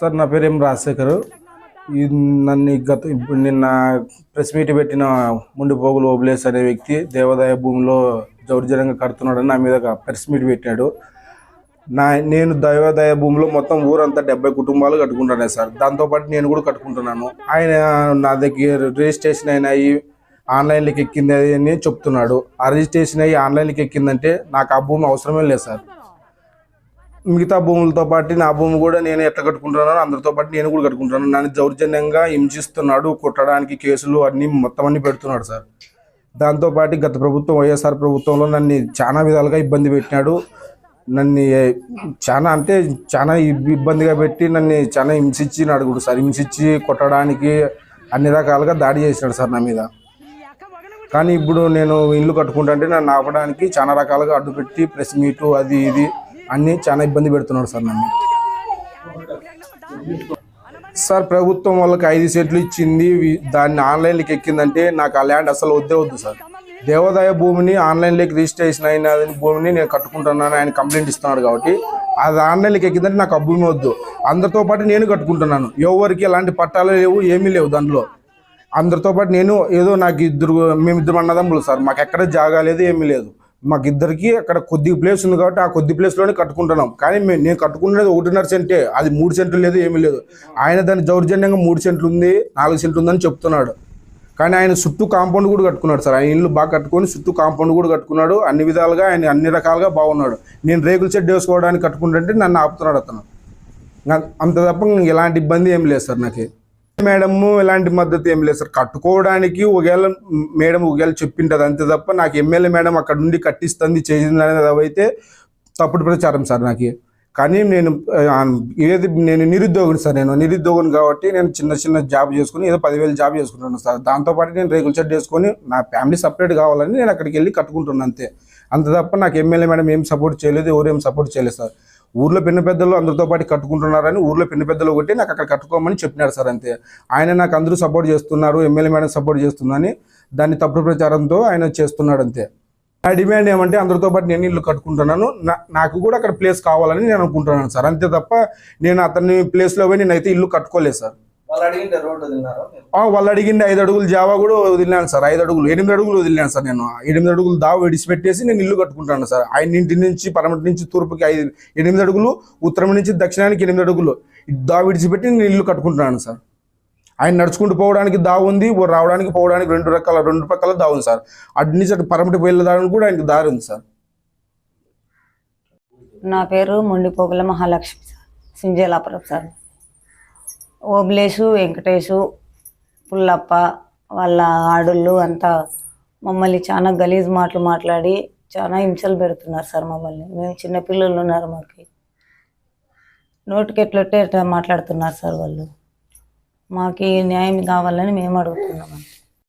Sir నా పేరు ఎం రాజశేఖర్. ఈ నన్ను గత ఇప్పుడు నిన్న ప్రెస్ మీట్ పెట్టిన ముండిపోగులు ఓబ్లేస్ అనే వ్యక్తి దేవాదాయ భూమిలో దౌర్జన్యంగా కడుతున్నాడని నా మీద ఒక ప్రెస్ మీట్ పెట్టాడు. నా నేను దేవాదాయ భూమిలో మొత్తం ఊరంతా డెబ్బై కుటుంబాలు కట్టుకుంటానే సార్. దాంతోపాటు నేను కూడా కట్టుకుంటున్నాను. ఆయన నా దగ్గర రిజిస్ట్రేషన్ అయినాయి ఆన్లైన్లోకి ఎక్కింది అని చెప్తున్నాడు. ఆ రిజిస్ట్రేషన్ అయ్యి ఆన్లైన్లోకి ఎక్కిందంటే నాకు ఆ భూమి అవసరమే లేదు సార్. మిగతా భూములతో పాటు నా భూమి కూడా నేను ఎట్లా కట్టుకుంటున్నాను అందరితో పాటు నేను కూడా కట్టుకుంటున్నాను. నన్ను దౌర్జన్యంగా హింసిస్తున్నాడు కొట్టడానికి కేసులు అన్ని మొత్తం అన్ని పెడుతున్నాడు సార్. దాంతోపాటు గత ప్రభుత్వం వైఎస్ఆర్ ప్రభుత్వంలో నన్ను చాలా విధాలుగా ఇబ్బంది పెట్టినాడు. నన్ను చాలా అంటే చాలా ఇబ్బందిగా పెట్టి నన్ను చాలా హింసించి నడుగుడు సార్. హింసించి కొట్టడానికి అన్ని రకాలుగా దాడి చేసినాడు సార్ నా మీద. కానీ ఇప్పుడు నేను ఇల్లు కట్టుకుంటుంటే నన్ను ఆపడానికి చాలా రకాలుగా అడ్డు పెట్టి ప్రెస్ మీటు అది ఇది అన్నీ చాలా ఇబ్బంది పెడుతున్నాడు సార్ నన్ను. సార్ ప్రభుత్వం వాళ్ళకి ఐదు సెట్లు ఇచ్చింది. దాన్ని ఆన్లైన్లోకి ఎక్కిందంటే నాకు ఆ ల్యాండ్ అసలు వద్దే వద్దు సార్. దేవాదాయ భూమిని ఆన్లైన్లోకి రిజిస్ట్రేషన్ అయిన భూమిని నేను కట్టుకుంటున్నాను ఆయన కంప్లైంట్ ఇస్తున్నాడు కాబట్టి అది ఆన్లైన్లోకి ఎక్కిందంటే నాకు ఆ భూమి వద్దు. అందరితో పాటు నేను కట్టుకుంటున్నాను. ఎవరికి ఎలాంటి పట్టాలు లేవు ఏమీ లేవు దాంట్లో. అందరితో పాటు నేను ఏదో నాకు ఇద్దరు మేమిద్దరు అన్నదమ్ములు సార్. మాకు ఎక్కడ జాగా లేదు ఏమీ లేదు. మాకు ఇద్దరికి అక్కడ కొద్ది ప్లేస్ ఉంది కాబట్టి ఆ కొద్ది ప్లేస్లోనే కట్టుకుంటున్నాం. కానీ మేము నేను కట్టుకున్నది ఒకటిన్నర సెంటే అది మూడు సెంట్లు లేదు ఏమీ లేదు. ఆయన దాని దౌర్జన్యంగా మూడు సెంట్లు ఉంది నాలుగు సెంట్లు ఉందని చెప్తున్నాడు. కానీ ఆయన చుట్టూ కాంపౌండ్ కూడా కట్టుకున్నాడు సార్. ఆయన ఇల్లు బాగా కట్టుకొని చుట్టూ కాంపౌండ్ కూడా కట్టుకున్నాడు. అన్ని విధాలుగా ఆయన అన్ని రకాలుగా బాగున్నాడు. నేను రేకుల షెడ్ వేసుకోవడానికి కట్టుకుంటుంటే నన్ను ఆపుతున్నాడు అతను. అంత తప్ప ఎలాంటి ఇబ్బంది ఏం లేదు సార్ నాకు. మేడము ఎలాంటి మద్దతు ఏం లేదు సార్. కట్టుకోవడానికి ఒకవేళ మేడం ఒకవేళ చెప్పింటది అంతే తప్ప నాకు ఎమ్మెల్యే మేడం అక్కడ నుండి కట్టిస్తుంది చేసింది అనేది అయితే తప్పుడు ప్రచారం సార్ నాకు. కానీ నేను ఏది నేను నిరుద్యోగిని సార్ నేను. నిరుద్యోగిని కాబట్టి నేను చిన్న చిన్న జాబ్ చేసుకుని ఏదో పదివేలు జాబ్ చేసుకుంటున్నాను సార్. దాంతోపాటు నేను రేకుల షెడ్ చేసుకొని నా ఫ్యామిలీ సపరేట్ కావాలని నేను అక్కడికి వెళ్ళి కట్టుకుంటున్నాను అంతే. అంత తప్ప నాకు ఎమ్మెల్యే మేడం ఏం సపోర్ట్ చేయలేదు ఎవరు ఏం సపోర్ట్ చేయలేదు సార్. ఊర్లో పిన్న పెద్దలు అందరితో పాటు కట్టుకుంటున్నారని ఊర్లో పిన్న పెద్దలు ఒకటి నాకు అక్కడ కట్టుకోమని చెప్పినారు సార్ అంతే. ఆయన నాకు అందరూ సపోర్ట్ చేస్తున్నారు ఎమ్మెల్యే మేడం సపోర్ట్ చేస్తుందని దాన్ని తప్పుడు ప్రచారంతో ఆయన చేస్తున్నాడు అంతే. నా డిమాండ్ ఏమంటే అందరితో పాటు నేను ఇల్లు కట్టుకుంటున్నాను నా- నాకు కూడా అక్కడ ప్లేస్ కావాలని నేను అనుకుంటున్నాను సార్. అంతే తప్ప నేను అతని ప్లేస్లో పోయి నేనైతే ఇల్లు కట్టుకోలేదు సార్. వాళ్ళు అడిగింది ఐదు అడుగులు జావా కూడా వదిలినాను సార్ ఐదు అడుగులు ఎనిమిది అడుగులు వదిలినాను సార్ నేను. ఎనిమిది అడుగులు దావ విడిచిపెట్టేసి నేను ఇల్లు కట్టుకుంటాను సార్. ఆయన ఇంటి నుంచి పరమటి నుంచి తూర్పుకి ఐదు ఎనిమిది అడుగులు ఉత్తరం నుంచి దక్షిణానికి ఎనిమిది అడుగులు దావ విడిచిపెట్టి నేను ఇల్లు కట్టుకుంటున్నాను సార్. ఆయన నడుచుకుంటూ పోవడానికి దావ ఉంది రావడానికి పోవడానికి రెండు రకాల రెండు పక్కల దావ ఉంది సార్. అటు నుంచి అటు పరమటి వెళ్ళడానికి కూడా ఆయనకి దారి ఉంది సార్. నా పేరు మొండిపోగుల మహాలక్ష్మి సార్ సింజేలాపురం సార్. ఓబ్లేసు వెంకటేశు పుల్లప్ప వాళ్ళ ఆడుళ్ళు అంతా మమ్మల్ని చాలా గలీజ్ మాటలు మాట్లాడి చాలా హింసలు పెడుతున్నారు సార్ మమ్మల్ని. మేము చిన్నపిల్లలు ఉన్నారు మాకు. నోటికి ఎట్లొట్టే మాట్లాడుతున్నారు సార్ వాళ్ళు. మాకు న్యాయం కావాలని మేము అడుగుతున్నాం